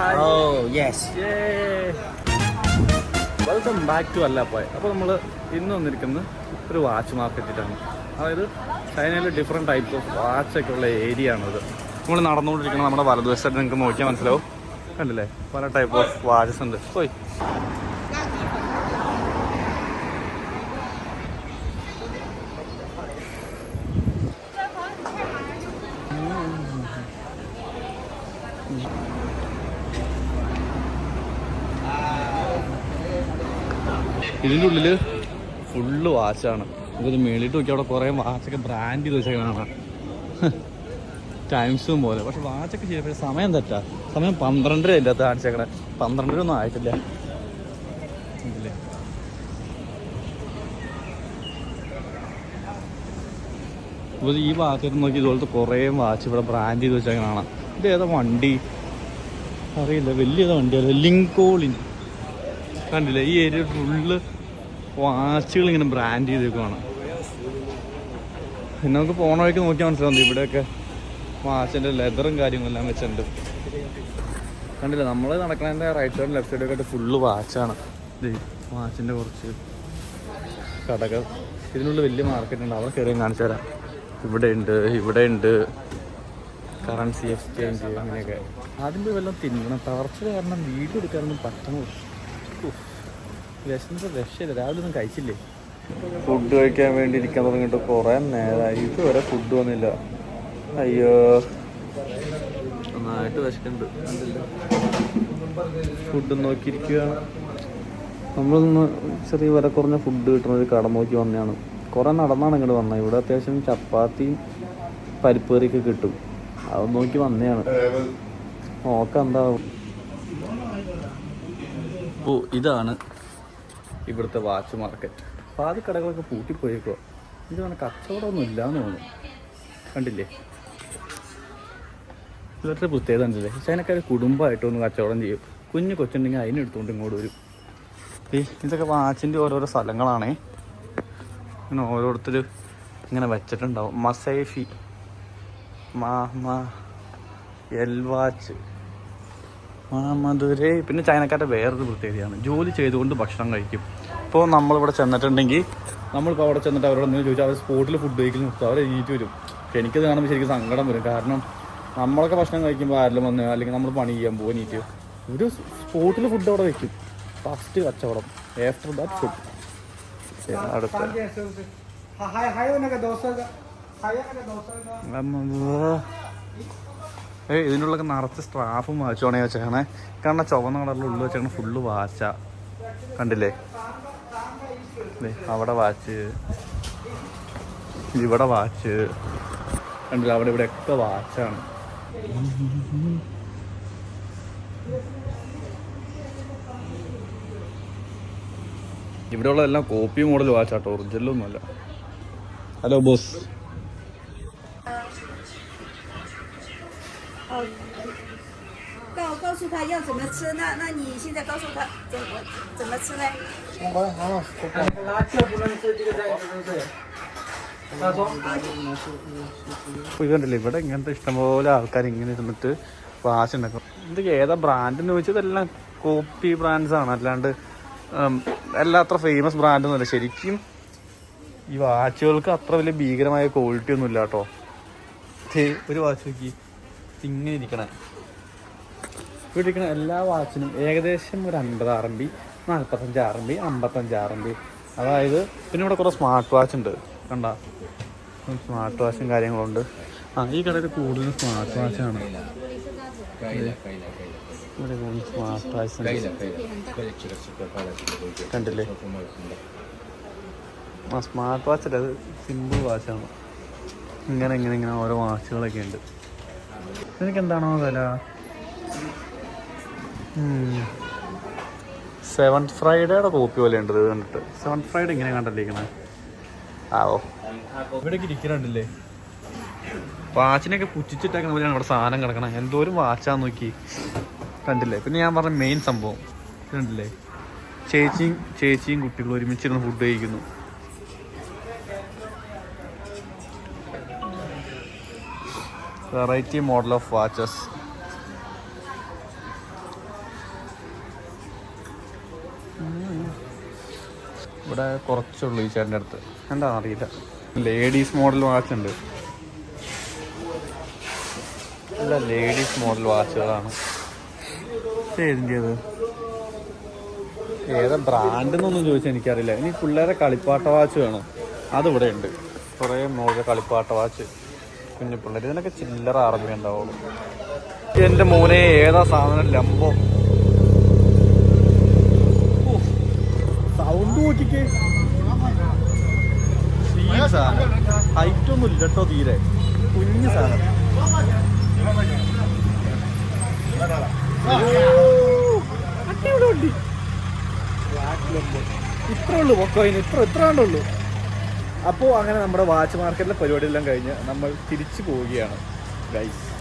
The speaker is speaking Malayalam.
Oh, yes. Welcome back to അല്ലാപ്പോയ. അപ്പോൾ നമ്മൾ ഇന്ന് വന്നിരിക്കുന്നത് ഒരു വാച്ച് മാർക്കറ്റിലാണ് അതായത് ചൈനയിൽ ഡിഫറെന്റ് ടൈപ്സ് ഓഫ് വാച്ചൊക്കെ ഉള്ള ഏരിയ ആണത്. നമ്മൾ നടന്നുകൊണ്ടിരിക്കുന്നത് നമ്മുടെ വലതുവശത്തായിട്ട് നിങ്ങൾക്ക് നോക്കിയാൽ മനസ്സിലാവും. കണ്ടില്ലേ? പല ടൈപ്പ് ഓഫ് വാച്ചസ് ഉണ്ട്. പോയി. ഇതിന്റെ ഉള്ളിൽ ഫുള്ള് വാച്ചാണ് നമുക്കിത് മേളിട്ട് നോക്കി അവിടെ കുറേ വാച്ചൊക്കെ ബ്രാൻഡ് ചെയ്ത് വെച്ചാൽ കാണാം ടൈംസും പോലെ. പക്ഷെ വാച്ചൊക്കെ ചെയ്തപ്പോൾ സമയം തെറ്റാ. സമയം പന്ത്രണ്ടര അതിന്റെ അകത്ത് കാണിച്ചേക്കണേ. പന്ത്രണ്ടര ഒന്നും ആയിട്ടില്ല അപ്പോൾ ഈ വാച്ചൊക്കെ നോക്കി ഇതുപോലത്തെ കുറേ വാച്ച് ഇവിടെ ബ്രാൻഡ് ചെയ്ത് വെച്ചാൽ കാണാം. ഇത് ഏതാ വണ്ടി? അറിയില്ല. വലിയതാ വണ്ടിയല്ല ലിങ്കോളിൻ. കണ്ടില്ലേ? ഈ ഏരിയ ഫുള്ള് വാച്ചുകൾ ഇങ്ങനെ ബ്രാൻഡ് ചെയ്തേക്കുവാണ്. പിന്നെ നമുക്ക് പോണ വഴിക്ക് നോക്കിയാൽ മനസ്സിലാവും. ഇവിടെയൊക്കെ വാച്ചിന്റെ ലെതറും കാര്യങ്ങളെല്ലാം വെച്ചിട്ടുണ്ട്. കണ്ടില്ല? നമ്മൾ നടക്കുന്നതിന്റെ റൈറ്റ് സൈഡും ലെഫ്റ്റ് സൈഡൊക്കെ ഒക്കെ ഫുള്ള് വാച്ചാണ് വാച്ചിന്റെ കുറച്ച് കടകൾ. ഇതിനുള്ള വലിയ മാർക്കറ്റ് ഉണ്ട്. അവിടെ കയറി കാണിച്ചു തരാം. ഇവിടെ ഉണ്ട് ഇവിടെ ഉണ്ട്. കറൻസി എക്സ്ചേഞ്ച് അങ്ങനെയൊക്കെ. അതിന്റെ വല്ലതും തിന്നണം. തളർച്ച കാരണം വീഡിയോ എടുക്കാനൊന്നും പറ്റണോ. വിശന്നിട്ട് രക്ഷയില്ല രാവിലെ ഒന്നും കഴിച്ചില്ലേ? ഫുഡ് കഴിക്കാൻ വേണ്ടി ഇരിക്കാൻ തുടങ്ങിയിട്ട് കുറേ നേരമായി ഇതുവരെ ഫുഡ് വന്നില്ല. അയ്യോ. നന്നായിട്ട് വിശക്കുന്നുണ്ട്. ഫുഡ് നോക്കിയിരിക്കുകയാണ് നമ്മളൊന്ന് ചെറിയ വില കുറഞ്ഞ ഫുഡ് കിട്ടുന്ന ഒരു കട നോക്കി വന്നതാണ്. കുറേ നടന്നാണ് ഇങ്ങോട്ട് വന്നത്. ഇവിടെ അത്യാവശ്യം ചപ്പാത്തി പരിപ്പ് കറിയൊക്കെ കിട്ടും. അത് നോക്കി വന്നതാണ്. നോക്കാം എന്താ ഓ ഇതാണ് ഇവിടുത്തെ വാച്ച് മാർക്കറ്റ് അപ്പോൾ അത് കടകളൊക്കെ പൂട്ടിപ്പോയേക്കോ ഇത് പറഞ്ഞ കച്ചവടമൊന്നും ഇല്ലാന്ന് തോന്നുന്നു. കണ്ടില്ലേ? ഇവരുടെ പ്രത്യേകത ഉണ്ടല്ലേ? ചൈനക്കാർ കുടുംബമായിട്ട് ഒന്ന് കച്ചവടം ചെയ്യും. കുഞ്ഞു കൊച്ചുണ്ടെങ്കിൽ അതിനെടുത്തുകൊണ്ട് ഇങ്ങോട്ട് വരും. ഈ ഇതൊക്കെ വാച്ചിന്റെ ഓരോരോ സ്ഥലങ്ങളാണേ. ഇങ്ങനെ ഓരോരുത്തർ ഇങ്ങനെ വെച്ചിട്ടുണ്ടാവും. മസേഫി മാ മാ എൽ വാച്ച്. മധുരേ പിന്നെ ചൈനക്കാരുടെ വേറൊരു പ്രത്യേകതയാണ് ജോലി ചെയ്തുകൊണ്ട് ഭക്ഷണം കഴിക്കും ഇപ്പോൾ നമ്മളിവിടെ ചെന്നിട്ടുണ്ടെങ്കിൽ നമ്മളിപ്പോൾ അവിടെ ചെന്നിട്ട് അവരോട് എന്തെങ്കിലും ചോദിച്ചാൽ അവർ സ്പോട്ടിൽ ഫുഡ് കഴിക്കുന്ന നിർത്തും അവർ എഴുതി വരും പക്ഷെ എനിക്കത് കാണുമ്പോൾ ശരിക്കും സങ്കടം വരും കാരണം നമ്മളൊക്കെ ഭക്ഷണം കഴിക്കുമ്പോൾ ആരെങ്കിലും വന്ന് അല്ലെങ്കിൽ നമ്മൾ പണി ചെയ്യാൻ പോകും നീറ്റ് ഒരു സ്പോട്ടിൽ ഫുഡ് അവിടെ വെക്കും ഫസ്റ്റ് കച്ചവടം ആഫ്റ്റർ ദാറ്റ് ഫുഡ് അടുത്ത hi hi hi hi hi പക്ഷേ ഇതിനുള്ളൊക്കെ നിറച്ച് സ്ട്രാഫും വാച്ചുമാണ് വെച്ചേക്കണേ. കാരണം ചുവന്ന കളറിൽ ഉള്ളു വെച്ചേക്കണ ഫുള്ള് വാച്ച. കണ്ടില്ലേ? അവിടെ വാച്ച്. ഇവിടെ വാച്ച്. കണ്ടില്ല? അവിടെ ഇവിടെ ഒക്കെ വാച്ചാണ്. ഇവിടെ ഉള്ളതെല്ലാം കോപ്പി മോഡൽ വാച്ചാട്ടോ ഒറിജിനലൊന്നുമല്ല ഹലോ ബോസ്. 告告诉他要怎么吃，那那你现在告诉他怎么怎么吃呢？ 拿这不能吃，这个再不能吃。他说。 ഇപ്പൊ ഇത് കണ്ടില്ലേ ഇവിടെ ഇങ്ങനത്തെ ഇഷ്ടംപോലെ ആൾക്കാർ ഇങ്ങനെ ഇരുന്നിട്ട് വാച്ച് ഉണ്ടാക്കും ഇത് ഏതാ ബ്രാൻഡ് എന്ന് ചോദിച്ചാൽ ഇതെല്ലാം കോപ്പി ബ്രാൻഡ്സ് ആണ് അല്ലാണ്ട് ഉം, എല്ലാം അത്ര ഫേമസ് ബ്രാൻഡ് ഒന്നുമല്ല ശരിക്കും ഈ വാച്ചുകൾക്ക് അത്ര വലിയ ഭീകരമായ ക്വാളിറ്റി ഒന്നും ഇല്ല കേട്ടോ ദേ, ഒരു വാച്ച് നോക്കി ഇങ്ങനെ ഇരിക്കണേ. ഇവിടെ ഇരിക്കണ എല്ലാ വാച്ചിനും ഏകദേശം ഒരു അൻപത് ആർ എം ബി നാൽപ്പത്തഞ്ച് ആർ എം ബി അമ്പത്തഞ്ച് ആർ എം ബി അതായത് പിന്നെ ഇവിടെ കുറേ സ്മാർട്ട് വാച്ച് ഉണ്ട്. കണ്ട? സ്മാർട്ട് വാച്ചും കാര്യങ്ങളുണ്ട് ആ ഈ കടയിൽ കൂടുതലും സ്മാർട്ട് വാച്ചാണ് ഇവിടെ കൂടുതൽ സ്മാർട്ട് വാച്ച് കണ്ടില്ലേ? ആ സ്മാർട്ട് വാച്ച് അത് സിമ്പിൾ വാച്ചാണ് ഇങ്ങനെ ഇങ്ങനെ ഇങ്ങനെ ഓരോ വാച്ചുകളൊക്കെ ഉണ്ട്. നിനക്ക് എന്താണോ വില സെവൻ ഫ്രൈഡേയുടെ കോപ്പി പോലെ ഉണ്ട് ഇത് കണ്ടിട്ട്. സെവൻ ഫ്രൈഡേ ഇങ്ങനെ കണ്ടല്ലിരിക്കണേ ആവോ. ഇവിടേക്ക് ഇരിക്കണുണ്ടല്ലേ? വാച്ചിനൊക്കെ പുച്ഛിച്ചിട്ടേക്കുന്ന പോലെയാണ് ഇവിടെ സാധനം കിടക്കണേ. എന്തോരം വാച്ചാന്ന് നോക്കി. കണ്ടില്ലേ? പിന്നെ ഞാൻ പറഞ്ഞ മെയിൻ സംഭവം. ഇതുണ്ടല്ലേ കണ്ടില്ലേ? ചേച്ചിയും ചേച്ചിയും കുട്ടികളും ഒരുമിച്ചിരുന്ന് ഫുഡ് കഴിക്കുന്നു. Variety model of watches. ഇവിടെ കുറച്ചുള്ളൂ ഈ ചേട്ടന്റെ അടുത്ത്. എന്താണെന്നറിയില്ല ലേഡീസ് മോഡൽ വാച്ച് ഉണ്ട്. അല്ല ലേഡീസ് മോഡൽ വാച്ചുകളാണ്. ഏതിന്റേത്? ഏതാ ബ്രാൻഡ് എന്നൊന്നും ചോദിച്ചാൽ എനിക്കറിയില്ല. ഇനി പിള്ളേരെ കളിപ്പാട്ട വാച്ച് വേണം. അതിവിടെ ഉണ്ട്. കുറേ മോഡൽ കളിപ്പാട്ട വാച്ച്. കുഞ്ഞു പിള്ളേർ ഇതിനൊക്കെ ചില്ലറ അറബി ഉണ്ടാവുള്ളൂ. എന്റെ മോനെ ഏതാ സാധനം? ലംബോ സൗണ്ട് നോക്കിക്കേ സാധനം. ഹൈറ്റ് ഒന്നും ഇല്ല കേട്ടോ തീരെ. കുഞ്ഞു സാധനം. ഇത്രേ ഉള്ളൂ പൊക്കോയിന് ഇത്ര ഇത്ര കണ്ടുള്ളൂ. അപ്പോൾ അങ്ങനെ നമ്മുടെ വാച്ച് മാർക്കറ്റിലെ പരിപാടിയെല്ലാം കഴിഞ്ഞ് നമ്മൾ തിരിച്ചു പോവുകയാണ് ഗൈസ്